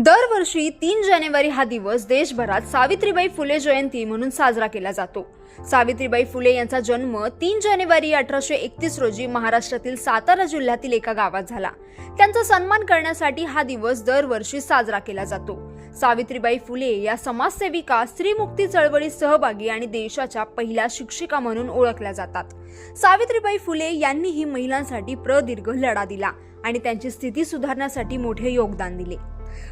दरवर्षी तीन जानेवारी हा दिवस देशभरात सावित्रीबाई फुले जयंती म्हणून साजरा केला जातो. सावित्रीबाई फुले यांचा जन्म तीन जानेवारी अठराशे एकतीस रोजी महाराष्ट्रातील सातारा जिल्ह्यातील एका गावात झाला. त्यांचा सन्मान करण्यासाठी हा दिवस दरवर्षी साजरा केला जातो. सावित्रीबाई फुले या समाजसेविका स्त्रीमुक्ती चळवळीत सहभागी आणि देशाच्या पहिल्या शिक्षिका म्हणून ओळखल्या जातात. सावित्रीबाई फुले यांनीही महिलांसाठी प्रदीर्घ लढा दिला आणि त्यांची स्थिती सुधारण्यासाठी मोठे योगदान दिले.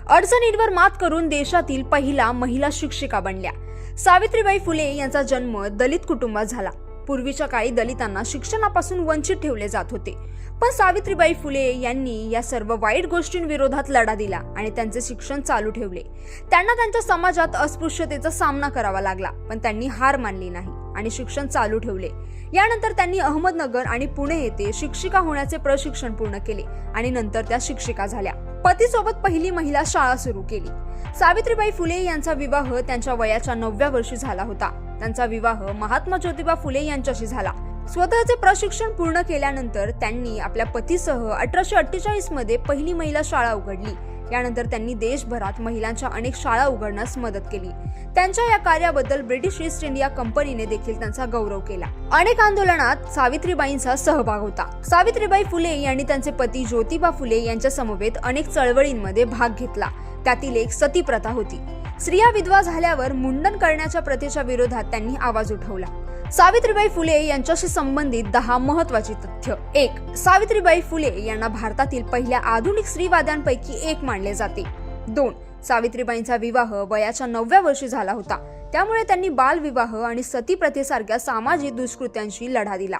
अडचणींवर मात करून देशातील पहिला महिला शिक्षिका बनल्या. सावित्रीबाई फुले यांचा जन्म दलित कुटुंबात झाला. पूर्वीच्या काळी दलितांना शिक्षणापासून वंचित ठेवले जात होते. पण सावित्रीबाई फुले यांनी या सर्व वाईट गोष्टींविरोधात लढा दिला आणि त्यांचे शिक्षण चालू ठेवले. त्यांना त्यांच्या समाजात अस्पृश्यतेचा सामना करावा लागला पण त्यांनी हार मानली नाही. आणि शिक्षण चालू ठेवले. यानंतर त्यांनी अहमदनगर आणि पुणे येथे शिक्षिका होण्याचे प्रशिक्षण पूर्ण केले आणि नंतर त्या शिक्षिका झाल्या. पतीसोबत पहिली महिला शाळा सुरू केली. सावित्रीबाई फुले यांचा विवाह त्यांच्या वयाच्या नवव्या वर्षी झाला होता. त्यांचा विवाह महात्मा ज्योतिबा फुले यांच्याशी झाला. स्वतःचे प्रशिक्षण पूर्ण केल्यानंतर त्यांनी आपल्या पतीसह अठराशे अठ्ठेचाळीसमध्ये पहिली महिला शाळा उघडली. यानंतर त्यांनी देशभरात महिलांच्या अनेक शाळा उघडण्यास मदत केली. त्यांच्या या कार्याबद्दल ब्रिटिश ईस्ट इंडिया कंपनीने देखील त्यांचा गौरव केला. अनेक आंदोलनात सावित्रीबाईंचा सहभाग होता. सावित्रीबाई फुले यांनी त्यांचे पती ज्योतिबा फुले यांच्या समवेत अनेक चळवळींमध्ये भाग घेतला. त्यातील एक सती प्रथा होती. स्त्रिया विधवा झाल्यावर मुंडन करण्याच्या प्रथेच्या विरोधात त्यांनी आवाज उठवला. सावित्रीबाई फुले यांच्याशी संबंधित दहा महत्वाची तथ्य. एक सावित्रीबाई फुले यांना भारतातील पहिल्या आधुनिक स्त्रीवाद्यांपैकी एक मानले जाते. दोन सावित्रीबाईंचा विवाह वयाच्या नवव्या वर्षी झाला होता. त्यामुळे त्यांनी बालविवाह आणि सती प्रथेसारख्या सामाजिक दुष्कृत्यांशी लढा दिला.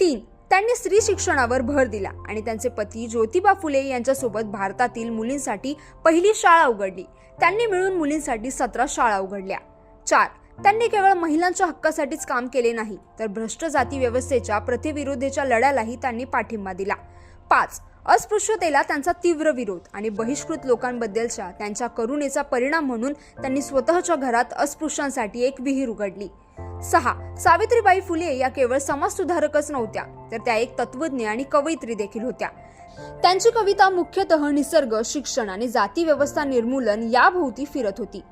तीन त्यांनी स्त्री शिक्षणावर भर दिला आणि त्यांचे पती ज्योतिबा फुले यांच्यासोबत भारतातील मुलींसाठी पहिली शाळा उघडली. त्यांनी मिळून मुलींसाठी सतरा शाळा उघडल्या. चार त्यांनी केवळ महिलांच्या हक्कासाठीच काम केले नाही तर भ्रष्ट जाती व्यवस्थेच्या प्रतिविरोधेच्या लढ्यालाही त्यांनी पाठिंबा दिला. पाच अस्पृश्यतेला त्यांचा तीव्र विरोध आणि बहिष्कृत लोकांबद्दलच्या त्यांच्या करुणेचा परिणाम म्हणून त्यांनी स्वतःच्या घरात अस्पृश्यांसाठी एक विहीर उघडली. सहा सावित्रीबाई फुले या केवळ समाजसुधारकच नव्हत्या तर त्या एक तत्वज्ञ आणि कवयित्री देखील होत्या. त्यांची कविता मुख्यतः निसर्ग शिक्षण आणि जाती व्यवस्था निर्मूलन याभोवती फिरत होती.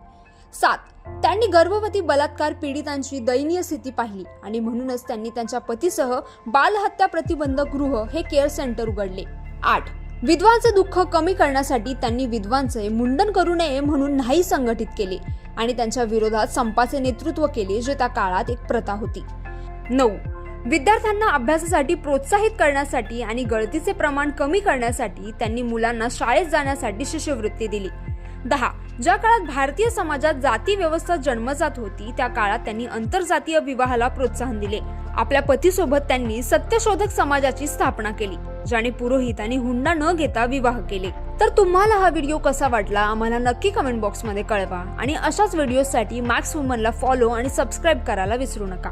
सात त्यांनी गर्भवती बलात्कार पीडितांची दयनीय स्थिती पाहिली आणि म्हणूनच त्यांनी त्यांच्या पतीसह बालहत्या प्रतिबंधक गृह हे केअर सेंटर उघडले. आठ विधवांचे दुःख कमी करण्यासाठी त्यांनी विधवांचे मुंडन करू नये म्हणून नाही संघटित केले. आणि त्यांच्या विरोधात संपाचे नेतृत्व केले जे त्या काळात एक प्रथा होती. नऊ. विद्यार्थ्यांना अभ्यासासाठी प्रोत्साहित करण्यासाठी आणि गळतीचे प्रमाण कमी करण्यासाठी त्यांनी मुलांना शाळेत जाण्यासाठी शिष्यवृत्ती दिली. दहा. ज्या काळात भारतीय समाजात जाती व्यवस्था जन्मजात होती त्या काळात त्यांनी आंतरजातीय विवाहाला प्रोत्साहन दिले. आपल्या पतीसोबत त्यांनी सत्यशोधक समाजाची स्थापना केली ज्याने पुरोहित आणि हुंडा न घेता विवाह केले. तर तुम्हाला हा व्हिडिओ कसा वाटला? आम्हाला नक्की कमेंट बॉक्समध्ये कळवा. आणि अशाच व्हिडिओसाठी मॅक्स वुमनला फॉलो आणि सबस्क्राईब करायला विसरू नका.